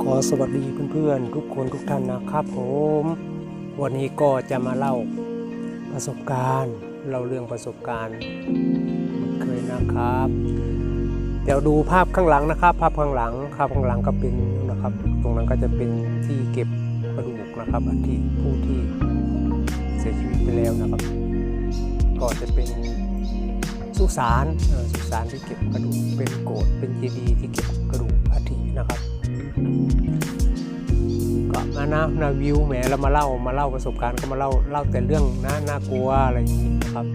ขอสวัสดีเพื่อนๆ ทุกคนทุกท่านนะครับผม วันนี้ก็จะมาเล่าประสบการณ์เล่าเรื่องประสบการณ์เหมือนเคยนะครับ เดี๋ยวดูภาพข้างหลังนะครับ ภาพข้างหลังภาพข้างหลังก็เป็นนะครับ ตรงนั้นก็จะเป็นที่เก็บกระดูกนะครับอัฐิผู้ที่เสียชีวิตไปแล้วนะครับ ก็จะเป็นสุสานสุสานที่เก็บกระดูกเป็นโกดเป็นเจดีย์ที่เก็บกระดูกอัฐินะครับ นาวิวแหมเรามาเล่ามาเล่าประสบการณ์ก็มาเล่าเล่าแต่เรื่องน่าน่ากลัวอะไรอย่างนี้นะครับ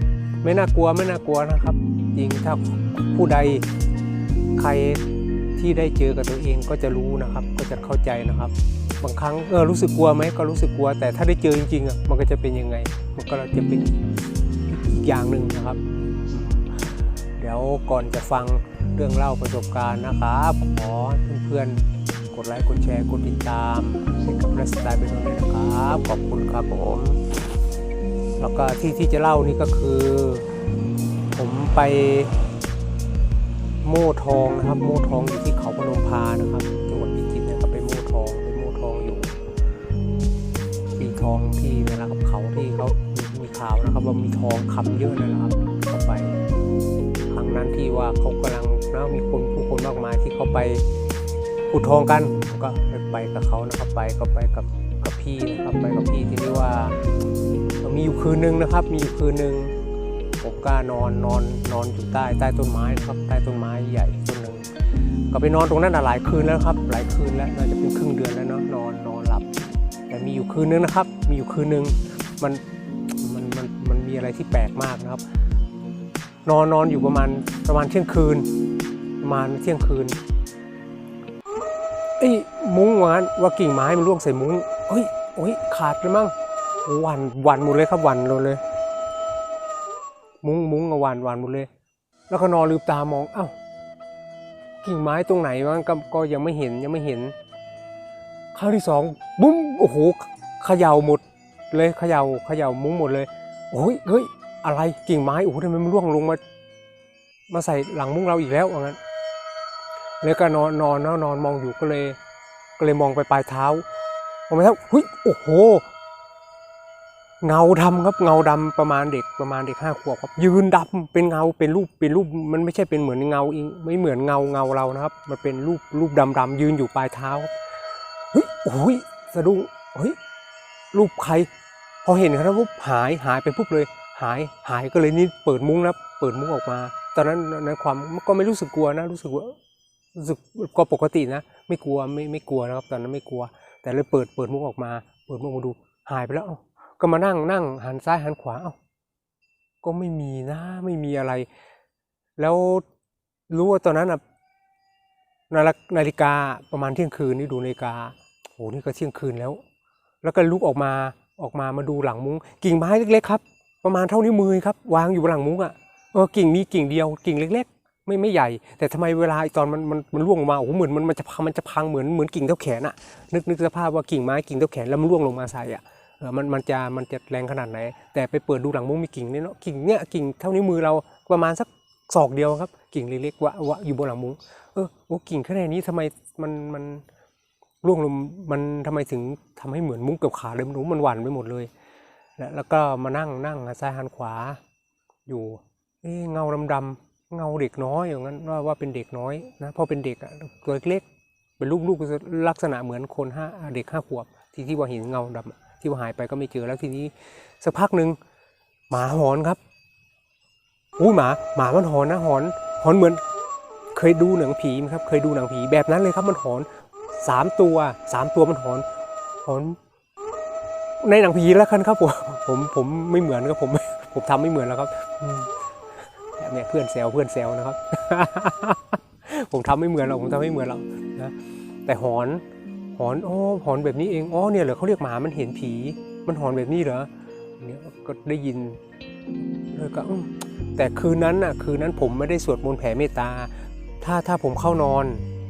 ไม่น่ากลัวไม่น่ากลัวนะครับ จริงถ้าผู้ใดใครที่ได้เจอกับตัวเองก็จะรู้นะครับ ก็จะเข้าใจนะครับ บางครั้งเออรู้สึกกลัวไหมก็รู้สึกกลัว แต่ถ้าได้เจอจริงๆอะมันก็จะเป็นยังไง มันก็จะเป็นอีกอย่างหนึ่งนะครับ เดี๋ยวก่อนจะฟังเรื่องเล่าประสบการณ์นะครับขอเพื่อนๆ กดไลค์กดแชร์กดติดตามให้กับรัสไตล์เป็นด้วยนะครับขอบคุณครับผมแล้วก็ที่ที่จะเล่านี่ก็คือ ผมไปโม่ทองนะครับ โม่ทองอยู่ที่เขาพนมพานะครับจังหวัดพิจิตรนะครับไปโม่ทองไปโม่ทองอยู่ที่ทองที่เวลากับเขาที่เขามีข่าวนะครับ ว่ามีทองคำเยอะเลยนะครับก็ไปครั้งนั้นที่ว่าเขากำลังนะมีคนผู้คนมากมายที่เขาไป ขุดทองกันก็ไปกับเขานะครับไปก็ไปกับกับพี่นะครับไปกับพี่ที่เรียกว่า มีอยู่คืนนึงนะครับ มีอยู่คืนนึงผมก็นอนนอนนอนอยู่ใต้ใต้ต้นไม้นะครับใต้ต้นไม้ใหญ่ต้นหนึ่งก็ไปนอนตรงนั้นน่ะหลายคืนแล้วครับ หลายคืนแล้วน่าจะเป็นครึ่งเดือนแล้วเนาะนอนนอนหลับ แต่มีอยู่คืนนึงนะครับ มีอยู่คืนนึงมันมันมันมันมีอะไรที่แปลกมากนะครับ นอนนอนอยู่ประมาณประมาณเที่ยงคืนประมาณเที่ยงคืน ไอ้มุ้งวานว่ากิ่งไม้มันร่วงใส่มุ้งเฮ้ยโอ้ยขาดเลยมั้งวันวันหมดเลยครับวันหมดเลย มุ้งมุ้งกับวันวันหมดเลย แล้วก็นอนลืมตามองเอ้ากิ่งไม้ตรงไหนวะก็ก็ยังไม่เห็นยังไม่เห็นครั้งที่สองบุ้มโอ้โหเขย่าหมดเลยเขย่าเขย่ามุ้งหมดเลยโอ้ยเฮ้ยอะไรกิ่งไม้โอ้โหทำไมมันร่วงลงมา มาใส่หลังมุ้งเราอีกแล้วว่างั้น แล้วก็นอนนอนนอนมองอยู่ก็เลย ก็เลยมองไปปลายเท้ามองไปเท้าเฮ้ยโอ้โห เงาดำครับเงาดำประมาณเด็กประมาณเด็กห้าขวบครับ ยืนดำเป็นเงาเป็นรูปเป็นรูปมันไม่ใช่เป็นเหมือนเงาอิงไม่เหมือนเงาเงาเรานะครับ มันเป็นรูปรูปดำดำยืนอยู่ปลายเท้าเฮ้ยโอ้ยสะดุ้งเฮ้ยรูปใคร พอเห็นครับปุ๊บหายหายไปปุ๊บเลย หายหายก็เลยนี่เปิดมุ้งนะเปิดมุ้งออกมา ตอนนั้นในความก็ไม่รู้สึกกลัวนะรู้สึกว่า รู้สึกก็ปกตินะ ไม่กลัวไม่ไม่กลัวนะครับ ตอนนั้นไม่กลัว แต่เลยเปิดเปิดมุ้งออกมา เปิดมุ้งมาดูหายไปแล้วก็มานั่งนั่งหันซ้ายหันขวาเอ้าก็ไม่มีนะไม่มีอะไร แล้วรู้ว่าตอนนั้นอะนาฬินาฬิกาประมาณเที่ยงคืนนี่ดูนาฬิกาโอ้นี่ก็เที่ยงคืนแล้ว แล้วก็ลุกออกมาออกมามาดูหลังมุ้งกิ่งไม้เล็กๆครับ ประมาณเท่านิ้วมือครับ วางอยู่บนหลังมุ้งอะเออกิ่งมีกิ่งเดียวกิ่งเล็ก ไม่ไม่ใหญ่ แต่ทำไมเวลาตอนมันมันมันร่วงลงมาโอ้โหเหมือนมันมันจะพังมันจะพังเหมือนเหมือนกิ่งเท่าแขนอะนึกนึกสภาพว่ากิ่งไม้กิ่งเท่าแขนแล้วมันร่วงลงมาใส่อะเออมันมันจะมันจะแรงขนาดไหน แต่ไปเปิดดูหลังมุ้งมีกิ่งเนี่ยเนาะกิ่งเนี้ยกิ่งเท่านิ้วมือเราประมาณสักศอกเดียวครับ กิ่งเล็กๆวะวะอยู่บนหลังมุ้งเออโอ้กิ่งแค่นี้ทำไมมันมันร่วงลงมันทำไมถึงทำให้เหมือนมุ้งเกับขาเลยไม่รู้มันหวั่นไปหมดเลยแล้วแล้วก็มานั่งนั่งซ้ายหันขวาอยู่เอ๊เงาดำๆ เงาเด็กน้อยอย่างนั้นว่าว่าเป็นเด็กน้อยนะพราะเป็นเด็กอะตัวเล็กๆเป็นลูกลูกลักษณะเหมือนคนห้าเด็กห้าขวบ ที่ที่ว่าเห็นเงาดำอะที่ว่าหายไปก็ไม่เจอแล้วทีนี้สักพักหนึ่งหมาหอนครับอุ้ยหมาหมามันหอนนะหอนหอนเหมือน เคยดูหนังผีไหมครับ เคยดูหนังผีแบบนั้นเลยครับมันหอนสามตัวสามตัวมันหอนหอนในหนังผีแล้วกันครับผมผมผมไม่เหมือนครับผมผมทำไม่เหมือนแล้วครับอื เนี่ยเพื่อนแซวเพื่อนแซวนะครับ ผมทำไม่เหมือนหรอกผมทำไม่เหมือนหรอกนะแต่หอนหอนอ๋อหอนแบบนี้เองอ๋อเนี่ยเหรอเขาเรียกหมามันเห็นผี มันหอนแบบนี้เหรอเนี่ยก็ได้ยินแล้วก็แต่คืนนั้นน่ะคืนนั้นผมไม่ได้สวดมนต์แผ่เมตตา ถ้าถ้าผมเข้านอน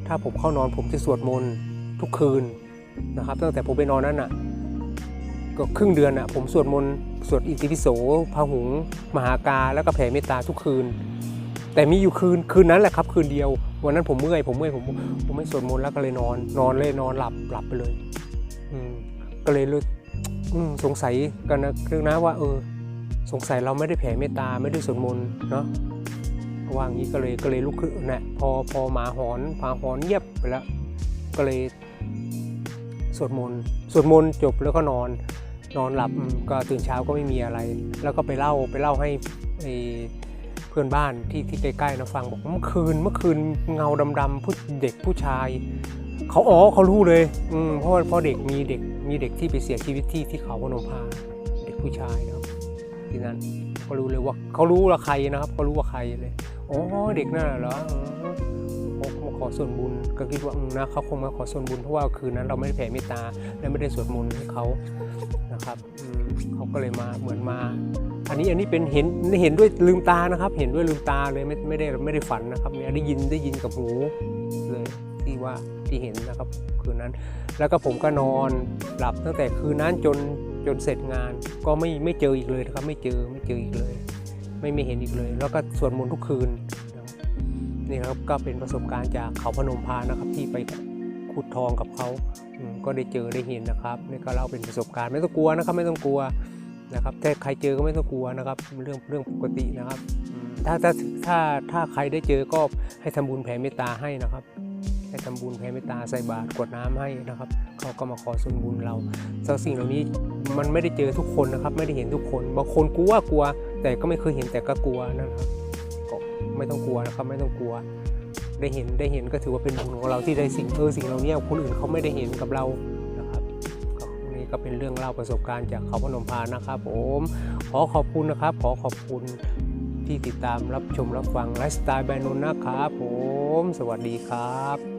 ถ้าผมเข้านอนผมจะสวดมนต์ทุกคืนนะครับ ตั้งแต่ผมไปนอนนั้นน่ะ ก็ครึ่งเดือนน่ะผมสวดมนต์สวดอิติปิโสพาหุง มหากา แล้วก็แผ่เมตตาทุกคืน แต่มีอยู่คืนคืนนั้นแหละครับ คืนเดียววันนั้นผมเมื่อยผมเมื่อยผมผมไม่สวดมนต์แล้วก็เลยนอน นอนเลยนอนหลับหลับไปเลย อืมก็เลยรู้สงสัยกันนะคือนะว่า เออ สงสัยเราไม่ได้แผ่เมตตาไม่ได้สวดมนต์เนาะว่างี้ก็เลยก็เลยลุกขึ้นนะพอพอหมาหอนหมาหอนเงียบไปแล้ว ก็เลยสวดมนต์สวดมนต์จบแล้วก็นอน นอนหลับอืมก็ตื่นเช้าก็ไม่มีอะไร แล้วก็ไปเล่าไปเล่าให้ไอ้เพื่อนบ้านที่ที่ใกล้ๆนะฟังบอกว่าเมื่อคืนเมื่อคืนเงาดำๆผู้เด็กผู้ชายเขาอ๋อเขารู้เลยอืมเพราะว่าเพราะเด็กมีเด็กมีเด็กที่ไปเสียชีวิตที่ที่เขาพนมพาเด็กผู้ชายนะครับที่นั่นเขารู้เลยว่าเขารู้ว่าใครนะครับเขารู้ว่าใครเลยอ๋อเด็กนั่นน่ะเหรอ ส่วนบุญ ก็คิดว่านะเขาคงมาขอส่วนบุญเพราะว่าคืนนั้นเราไม่ได้แผ่เมตตาและไม่ได้สวดมนต์ให้เขานะครับเขาก็เลยมาเหมือนมา อันนี้อันนี้เป็นเห็นเห็นด้วยลืมตานะครับ เห็นด้วยลืมตาเลยไม่ไม่ได้ไม่ได้ฝันนะครับเนี่ยได้ยินได้ยินกับหูเลยที่ว่าที่เห็นนะครับคืนนั้น แล้วก็ผมก็นอนหลับตั้งแต่คืนนั้นจนจนเสร็จงานก็ไม่ไม่เจออีกเลยนะครับ ไม่เจอไม่เจออีกเลย ไม่ไม่เห็นอีกเลย แล้วก็สวดมนต์ทุกคืน นี่ครับก็เป็นประสบการณ์จากเขาพนมพานะครับที่ไปขุดทองกับเขาก็ได้เจอได้เห็นนะครับนี่ก็เล่าเป็นประสบการณ์ไม่ต้องกลัวนะครับไม่ต้องกลัวนะครับถ้าใครเจอก็ไม่ต้องกลัวนะครับเรื่องเรื่องปกตินะครับถ้าถ้าถ้าถ้าใครได้เจอก็ให้ทำบุญแผ่เมตตาให้นะครับให้ทำบุญแผ่เมตตาใส่บาตรกวดน้ำให้นะครับเขาก็มาขอส่วนบุญเราซึ่งสิ่งเหล่านี้มันไม่ได้เจอทุกคนนะครับ ไม่ได้เห็นทุกคนบางคนกลัวกลัว แต่ก็ไม่เคยเห็นแต่ก็กลัวนะครับ ไม่ต้องกลัวนะครับไม่ต้องกลัว ได้เห็นได้เห็นก็ถือว่าเป็นบุญของเราที่ได้สิ่งเออสิ่งเราเนี้คนอื่นเขาไม่ได้เห็นกับเรานะครับนี่ก็เป็นเรื่องเล่าประสบการณ์จากเขาพนมพานนะครับผมขอขอบคุณนะครับ ขอขอบคุณที่ติดตามรับชมรับฟังไลฟ์สไตล์แบรนด์นนนะครับผม สวัสดีครับ